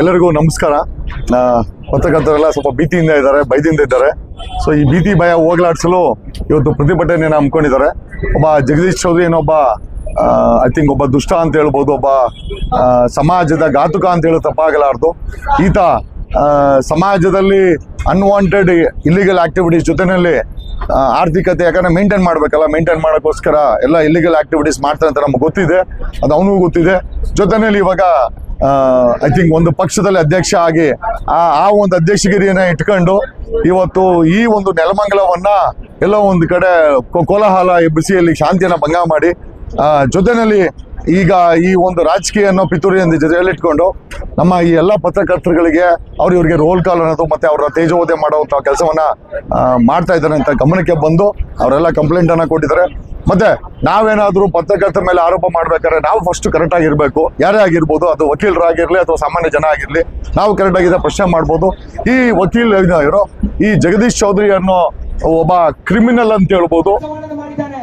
ಎಲ್ಲರಿಗೂ ನಮಸ್ಕಾರ. ಪತ್ರಕರ್ತರೆಲ್ಲ ಸ್ವಲ್ಪ ಭೀತಿಯಿಂದ ಇದ್ದಾರೆ ಭಯದಿಂದ ಇದ್ದಾರೆ. ಸೊ ಈ ಭೀತಿ ಭಯ ಹೋಗ್ಲಾಡಿಸಲು ಇವತ್ತು ಪ್ರತಿಭಟನೆಯನ್ನು ಹಮ್ಮಿಕೊಂಡಿದ್ದಾರೆ. ಒಬ್ಬ ಜಗದೀಶ್ ಚೌಧರಿ ಏನೊಬ್ಬ ಐ ಥಿಂಕ್ ಒಬ್ಬ ದುಷ್ಟ ಅಂತ ಹೇಳ್ಬೋದು ಒಬ್ಬ ಸಮಾಜದ ಘಾತುಕ ಅಂತ ಹೇಳಿ ತಪ್ಪಾಗಲಾರ್ದು. ಈತ ಸಮಾಜದಲ್ಲಿ ಅನ್ವಾಂಟೆಡ್ ಇಲ್ಲಿಗಲ್ ಆಕ್ಟಿವಿಟೀಸ್ ಜೊತೆನಲ್ಲಿ ಆ, ಆರ್ಥಿಕತೆ ಯಾಕಂದ್ರೆ ಮೇಂಟೈನ್ ಮಾಡಬೇಕಲ್ಲ ಮೇಂಟೈನ್ ಮಾಡೋಕ್ಕೋಸ್ಕರ ಎಲ್ಲ ಇಲ್ಲಿಗಲ್ ಆಕ್ಟಿವಿಟೀಸ್ ಮಾಡ್ತಾರೆ ಅಂತ ನಮ್ಗೆ ಗೊತ್ತಿದೆ. ಅದು ಅವನಿಗೂ ಗೊತ್ತಿದೆ. ಜೊತೆನಲ್ಲಿ ಇವಾಗ ಐ ಥಿಂಕ್ ಒಂದು ಪಕ್ಷದಲ್ಲಿ ಅಧ್ಯಕ್ಷ ಆಗಿ ಆ ಒಂದು ಅಧ್ಯಕ್ಷಗಿರಿಯನ್ನ ಇಟ್ಕೊಂಡು ಇವತ್ತು ಈ ಒಂದು ನೆಲಮಂಗಲವನ್ನ ಎಲ್ಲೋ ಒಂದು ಕಡೆ ಕೋಲಾಹಲ ಬಿಸಿಯಲ್ಲಿ ಶಾಂತಿಯನ್ನ ಭಂಗ ಮಾಡಿ ಆ, ಜೊತೆನಲ್ಲಿ ಈಗ ಈ ಒಂದು ರಾಜಕೀಯ ಅನ್ನೋ ಪಿತೂರಿಯಿಂದ ಜೊತೆಯಲ್ಲಿಟ್ಕೊಂಡು ನಮ್ಮ ಈ ಎಲ್ಲ ಪತ್ರಕರ್ತರುಗಳಿಗೆ ಅವ್ರ ಇವರಿಗೆ ರೋಲ್ ಕಾಲ್ ಅನ್ನೋದು ಮತ್ತೆ ಅವರ ತೇಜೋವಧೆ ಮಾಡುವಂಥ ಕೆಲಸವನ್ನ ಮಾಡ್ತಾ ಇದ್ದಾರೆ ಅಂತ ಗಮನಕ್ಕೆ ಬಂದು ಅವರೆಲ್ಲ ಕಂಪ್ಲೇಂಟ್ ಅನ್ನ ಕೊಟ್ಟಿದ್ದಾರೆ. ಮತ್ತೆ ನಾವೇನಾದ್ರೂ ಪತ್ರಕರ್ತರ ಮೇಲೆ ಆರೋಪ ಮಾಡ್ಬೇಕಾದ್ರೆ ನಾವು ಫಸ್ಟ್ ಕರೆಕ್ಟ್ ಆಗಿರ್ಬೇಕು. ಯಾರೇ ಆಗಿರ್ಬೋದು, ಅದು ವಕೀಲರಾಗಿರ್ಲಿ ಅಥವಾ ಸಾಮಾನ್ಯ ಜನ ಆಗಿರ್ಲಿ, ನಾವು ಕರೆಕ್ಟ್ ಆಗಿದೆ ಪ್ರಶ್ನೆ ಮಾಡ್ಬೋದು. ಈ ವಕೀಲ ಇರೋ ಈ ಜಗದೀಶ್ ಚೌಧರಿ ಅನ್ನೋ ಒಬ್ಬ ಕ್ರಿಮಿನಲ್ ಅಂತ ಹೇಳ್ಬೋದು ಕೆಲಸವನ್ನು ಮಾಡಿದ್ದಾನೆ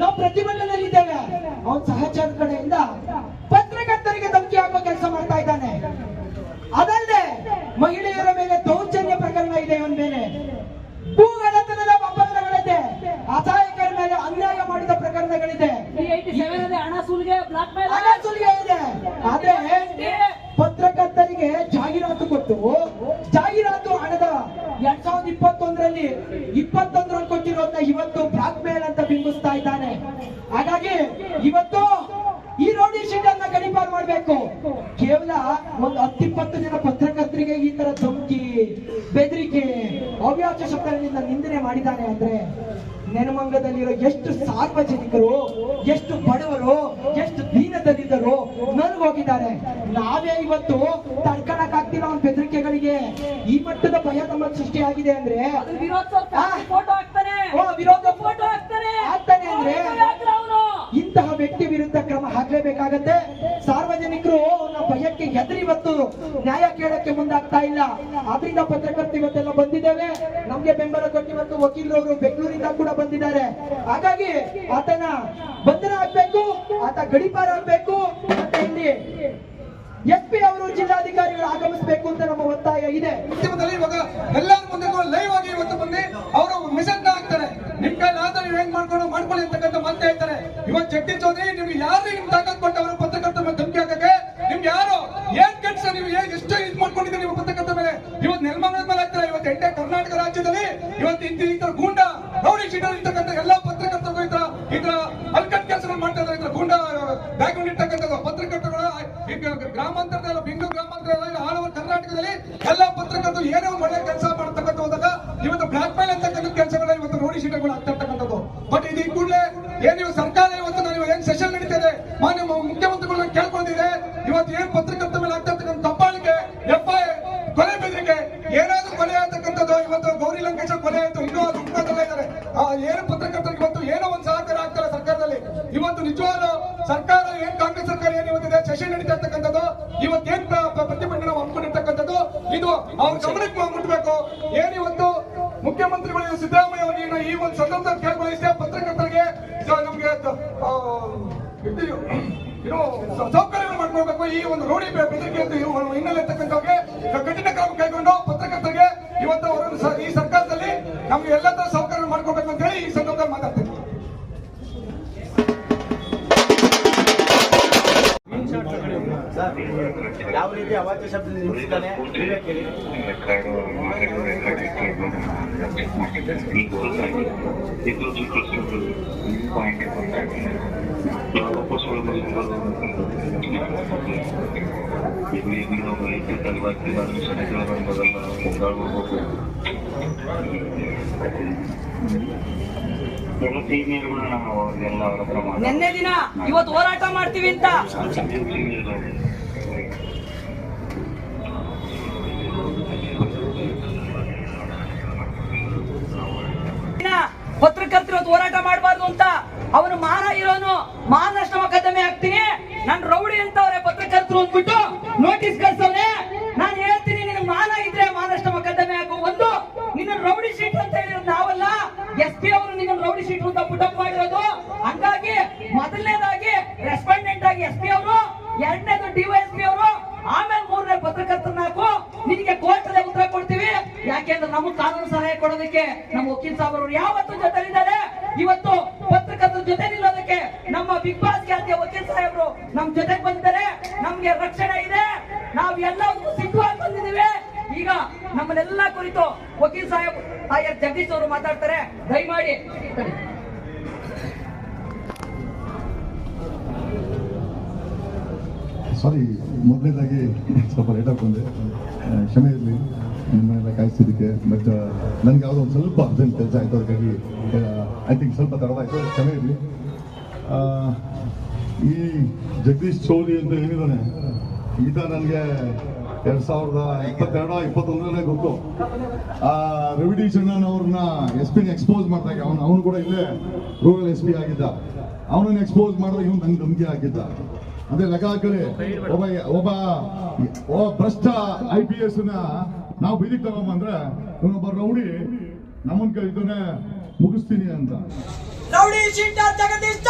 ನಾವು ಪ್ರತಿಭಟನೆಯಲ್ಲಿದ್ದೇವೆ ಅವನ್ ಸಹಚರ ಕಡೆಯಿಂದ ಪತ್ರಕರ್ತರಿಗೆ ಧಮಕಿ ಹಾಕೋ ಕೆಲಸ ಮಾಡ್ತಾ ಇದ್ದಾನೆ. ಅದಲ್ಲದೆ ಮಹಿಳೆಯರ ಮೇಲೆ ದೌರ್ಜನ್ಯ ಪ್ರಕರಣ ಇದೆ ಅವನ ಮೇಲೆ. ಭೂಗಡತನದ ಒಪ್ಪಂದಗಳಿದೆ. ಅಸಹಾಯಕರ ಮೇಲೆ ಅನ್ಯಾಯ ಮಾಡಿದ ಪ್ರಕರಣಗಳಿದೆ. ಹಣ ಸುಲಿಗೆ ಇದೆ. ಆದ್ರೆ ಪತ್ರಕರ್ತರಿಗೆ ಜಾಹೀರಾತು ಕೊಟ್ಟು ಜಾಹೀರಾತು ಹಣದ ಎರಡ್ ಸಾವಿರದ ಇಪ್ಪತ್ತೊಂದರಲ್ಲಿ ಇಪ್ಪತ್ತೊಂದರಲ್ಲಿ ಕೊಟ್ಟಿರೋದನ್ನ ಇವತ್ತು ಬ್ಲಾಕ್ ಮೇಲ್ ಅಂತ ಬಿಂಬಿಸ್ತಾ ಇದ್ದಾನೆ ಹಾಗಾಗಿ ಇವತ್ತು ಈ ರೋಡಿ ಶೀಟ್ ಅನ್ನ ಗಡಿಪಾರು ಮಾಡ್ಬೇಕು ಕೇವಲ ಒಂದು ಹತ್ತಿಪ್ಪತ್ತು ಜನ ಪತ್ರಕರ್ತರಿಗೆ ಈ ತರ ಧಮಕಿ ಬೆದರಿಕೆ ಅವ್ಯಾಚ ಶಬ್ದಗಳಿಂದ ನಿಂದನೆ ಮಾಡಿದ್ದಾನೆ ಅಂದ್ರೆ ನೆನಮಂಗದಲ್ಲಿರೋ ಎಷ್ಟು ಸಾರ್ವಜನಿಕರು ಎಷ್ಟು ಬಡವರು ಎಷ್ಟು ದೀನದಲ್ಲಿದ್ದರು ನಲ್ಗೋಗಿದ್ದಾರೆ. ನಾವೇ ಇವತ್ತು ತಡ್ಕೊಳಕ್ ಆಗ್ತಿರೋ ಒಂದು ಬೆದರಿಕೆಗಳಿಗೆ. ಈ ಮಟ್ಟದ ಭಯ ನಮ್ಮ ಸೃಷ್ಟಿಯಾಗಿದೆ ಅಂದ್ರೆ ವಿರೋಧ ಫೋಟೋ ಹಾಕ್ತಾನೆ. ಓ, ವಿರೋಧ ಫೋಟೋ ಹಾಕ್ತಾನೆ. ಆಗ್ತಾನೆ ಅಂದ್ರೆ ಇಂತಹ ವ್ಯಕ್ತಿ ವಿರುದ್ಧ ಕ್ರಮ ಹಾಕ್ಲೇಬೇಕಾಗತ್ತೆ. ಸಾರ್ವಜನಿಕರು ಭಯಕ್ಕೆ ಹೆದರಿ ಇವತ್ತು ನ್ಯಾಯ ಕೇಳಕ್ಕೆ ಮುಂದಾಗ್ತಾ ಇಲ್ಲ. ಆದ್ರಿಂದ ಪತ್ರಕರ್ತ ಇವತ್ತೆಲ್ಲ ಬಂದಿದ್ದೇವೆ. ನಮ್ಗೆ ಬೆಂಬಲ ಕೊಟ್ಟು ಇವತ್ತು ವಕೀಲರವರು ಬೆಂಗಳೂರಿಂದ ಕೂಡ ಬಂದಿದ್ದಾರೆ. ಹಾಗಾಗಿ ಆತನ ಬಂಧನ ಆಗ್ಬೇಕು, ಆತ ಗಡಿಪಾರ ಆಗ್ಬೇಕು. ಮತ್ತೆ ಇಲ್ಲಿ ಎಸ್ ಪಿ ಅವರು ಜಿಲ್ಲಾಧಿಕಾರಿಗಳು ಆಗಮಿಸಬೇಕು ಅಂತ ನಮ್ಮ ಒತ್ತಾಯ ಇದೆ. ಇವಾಗ ಮುಂದೆ ಲೈವ್ ಆಗಿ ಇವತ್ತು ಬಂದು ಅವರು ಆದ್ರೆ ನೀವು ಹೆಂಗ್ ಮಾಡ್ಕೊಂಡು ಮಾಡ್ಕೊಳ್ಳಿ ಅಂತಕ್ಕಂಥ ಮಾತು ಹೇಳ್ತಾರೆ. ಇವತ್ತು ಜಗದೀಶ್ ಚೌಧರಿ, ನಿಮ್ಗೆ ಯಾರು ನಿಮ್ ಈ ತರ ಗೂಂಡ ರೌಡಿ ಶೀಟರ್ ಇರ್ತಕ್ಕಂಥ ಎಲ್ಲಾ ಪತ್ರಕರ್ತರು ಈ ತರ ಈ ತರ ಅಲ್ಕಟ್ ಕೆಲಸಗಳು ಮಾಡ್ತಾ ಇದ್ದಾರೆ ಈ ತರ ಗೂಂಡ ಬ್ಯಾಕ್ಗ್ರೌಂಡ್ ಇರ್ತಕ್ಕಂಥದ್ದು ಪತ್ರಕರ್ತರುಗಳು ಗ್ರಾಮಾಂತರದ ಗ್ರಾಮಾಂತರದಲ್ಲಿ ಬೆಂಗಳೂರು ಗ್ರಾಮಾಂತರ ಓವರ್ ಕರ್ನಾಟಕದಲ್ಲಿ ಎಲ್ಲಾ ಪತ್ರಕರ್ತರು ಏನೋ ಒಂದು ಒಳ್ಳೆ ಕೆಲಸ ಮಾಡ್ತಕ್ಕಂಥ ಹೋದಾಗ ಇವತ್ತು ಬ್ಲಾಕ್ ಮೇಲ್ ಅಂತಕ್ಕಂಥ ಕೆಲಸಗಳ ಇವತ್ತು ನೋಡಿ ಶೀಟಗಳು ಆಗ್ತಾ ಇರ್ತಕ್ಕಂಥದ್ದು. ಬಟ್ ಇದು ಈ ಕೂಡಲೇ ಏನ್ ಸರ್ಕಾರ ಇವತ್ತು ನಾನು ಏನ್ ಸೆಷನ್ ನಡೀತಿದೆ ಮಾನ್ಯ ಮು- ಆಗ್ತಕ್ಕಂಥದ್ದು ಇವತ್ತು ಗೌರಿ ಲಂಕೇಶ್ ಕೊಲೆ ಆಯ್ತು, ಇನ್ನೂ ಅದು ಇದ್ದಾರೆ. ಆ ಏನು ಪತ್ರಕರ್ತರಿಗೆ ಇವತ್ತು ಏನೋ ಒಂದು ಸಹಕಾರ ಆಗ್ತಾರೆ ಸರ್ಕಾರದಲ್ಲಿ. ಇವತ್ತು ನಿಜವಾದ ಸರ್ಕಾರ, ಏನ್ ಕಾಂಗ್ರೆಸ್ ಸರ್ಕಾರ ಏನ್ ಇವತ್ತಿದೆ ಸೆಷನ್ ನಡೀತಾ ಇರ್ತಕ್ಕಂಥದ್ದು, ಇವತ್ತೇನ್ ಪ್ರ- ಪ್ರ- ಪ್ರತಿಭಟನೆ ಹಮ್ಮಿಕೊಂಡಿರ್ತಕ್ಕಂಥದ್ದು, ಇದು ಅವ್ರ ಗಮನಕ್ಕೆ ಮುಟ್ಟಬೇಕು ಏನ್ ಇವತ್ತು ಮುಖ್ಯಮಂತ್ರಿಗಳು ಸಿದ್ದರಾಮಯ್ಯ ಈ ಒಂದು ಸಂದರ್ಭದಲ್ಲಿ ಕೇಳ್ಕೊಳ್ಳಿస్తే ಪತ್ರಕರ್ತರಿಗೆ ನಮ್ಗೆ ಸೌಕರ್ಯಗಳು ಮಾಡ್ಕೊಳ್ಬೇಕು. ಈ ಒಂದು ರೋಡಿ ಬೆದರಿಕೆ ಹಿನ್ನೆಲೆ ಇರ್ತಕ್ಕಂಥವ್ರಿಗೆ ಕಠಿಣ ಕ್ರಮ ಕೈಗೊಂಡು ಇವತ್ತು ಅವರನ್ನು ಈ ಸರ್ಕಾರದಲ್ಲಿ ನಮ್ಗೆ ಎಲ್ಲ ತರ ಸೌಕರ್ಯ ಮಾಡ್ಕೊಳ್ಬೇಕು ಅಂತ ಹೇಳಿ ಈ ಸಂದರ್ಭದಲ್ಲಿ ಮಾತಾಡ್ತೀನಿ ಯಾವ ರೀತಿ ಅವಾಚ್ಯ ಶಬ್ದ ನಿಲ್ಲಿಸ್ತಾನೆ. ನಿನ್ನೆ ದಿನ ಇವತ್ತು ಹೋರಾಟ ಮಾಡ್ತೀವಿ ಅಂತ ಪತ್ರಕರ್ತರು ಹೋರಾಟ ಮಾಡಬಾರ್ದು ಅಂತ ಅವನು ಮಾನ ಇರೋನು, ಮಾನನಷ್ಟ ಮೊಕದ್ದಮೆ ಹಾಕ್ತೀನಿ. ನಾನು ರೌಡಿ ಅಂತವ್ರೆ ಪತ್ರಕರ್ತರು ಅಂದ್ಬಿಟ್ಟು ನೋಟಿಸ್ ಕಳ್ಸವ್ರೆ ನಾನು ಹೇಳ್ತೀನಿ ನಿನ್ ಮಾನ ಇದ್ರೆ ಮಾನಷ್ಟ ಮೊಕದ್ದಮೆ ಹಾಕು. ಒಂದು, ನಿನ್ನ ರೌಡಿ ಶೀಟ್ ಅಂತ ಹೇಳಿರೋದು ನಾವಲ್ಲ, ಎಸ್ ಪಿ ಅವರು ನಿನ್ನ ರೌಡಿ ಶೀಟ್ ಅಂತ ಪುಟಪ್ ಮಾಡಿರೋದು ಹಂಗಾಗಿ ಮೊದಲನೇದಾಗಿ ರೆಸ್ಪಾಂಡೆಂಟ್ ಆಗಿ ಎಸ್ ಪಿ ಅವರು ಎರಡನೇದು ಡಿವೈಎಸ್ ಪಿ ಅವರು ಆಮೇಲೆ ಮೂರನೇ ಪತ್ರ ಯಾಕೆಂದ್ರೆ ನಮಗೆ ಕಾನೂನು ಸಹಾಯ ಕೊಡೋದಕ್ಕೆ ನಮ್ಮ ವಕೀಲ್ ಅವರು ಜೊತೆ ಜೊತೆಲಿದ್ದಾರೆ ಇವತ್ತು ಪತ್ರಕರ್ತರ ಜೊತೆ ನಿಲ್ಲೋದಕ್ಕೆ ನಮ್ಮ ಬಿಗ್ ಬಾಸ್ ಖ್ಯಾತಿಯ ವಕೀಲ್ ಸಾಹೇಬರು ನಮ್ ಜೊತೆಗೆ ಬಂದಿದ್ದಾರೆ. ನಮ್ಗೆ ರಕ್ಷಣೆ ಇದೆ. ನಾವ್ ಎಲ್ಲವನ್ನೂ ಸಿದ್ಧವಾಗಿ ಬಂದಿದ್ದೀವಿ. ಈಗ ನಮ್ಮನ್ನೆಲ್ಲ ಕುರಿತು ವಕೀಲ್ ಸಾಹೇಬ್ ಆಯರ್ ಜಗದೀಶ್ ಅವರು ಮಾತಾಡ್ತಾರೆ. ದಯಮಾಡಿ ಸಾರಿ ಮೊದಲನೇದಾಗಿ ಸ್ವಲ್ಪ ಬಂದೆ ಆ, ಕ್ಷಮೆ ಇರಲಿ ನಿಮ್ಮನ್ನೆಲ್ಲ ಕಾಯಿಸಿದ್ದಕ್ಕೆ ಬಟ್ ನನಗೆ ಯಾವುದೋ ಒಂದು ಸ್ವಲ್ಪ ಅರ್ಜೆಂಟ್ ಕೆಲಸ ಆಯಿತು, ಅದಕ್ಕಾಗಿ ಐ ಥಿಂಕ್ ಸ್ವಲ್ಪ ತಡವಾಯಿತು, ಕ್ಷಮೆ ಇರಲಿ. ಈ ಜಗದೀಶ್ ಚೌಧರಿ ಅಂತ ಏನಿದ್ದಾನೆ ಈತ ನನಗೆ ಎರಡು ಸಾವಿರದ ಇಪ್ಪತ್ತೆರಡ ಇಪ್ಪತ್ತೊಂದರಲ್ಲೇ ಗೊತ್ತು. ಆ, ರವಿಡಿ ಚಂದನ್ ಅವ್ರನ್ನ ಎಸ್ ಪಿನ ಎಕ್ಸ್ಪೋಸ್ ಮಾಡಿದಾಗ, ಅವನು ಅವನು ಕೂಡ ಇಲ್ಲೇ ರೂರಲ್ ಎಸ್ ಪಿ ಆಗಿದ್ದ. ಅವನನ್ನು ಎಕ್ಸ್ಪೋಸ್ ಮಾಡಿದಾಗ ಇವನು ನಂಗೆ ಧಮಕಿ ಆಗಿದ್ದ ಅದೇ ಹಾಕಲಿ ಒಬ್ಬ ಒಬ್ಬ ಭ್ರಷ್ಟ ಐ ಪಿ ಎಸ್ನ ನಾವು ಬೀದಿಗೆ ತಗೊಂಬಂದ್ರೆ ಇವನೊಬ್ಬ ರೌಡಿ ನಮ್ಮನ್ ಕೈತಾನೆ ಮುಗಿಸ್ತೀನಿ ಅಂತ. ರೌಡಿ ಜಗದೀಶ್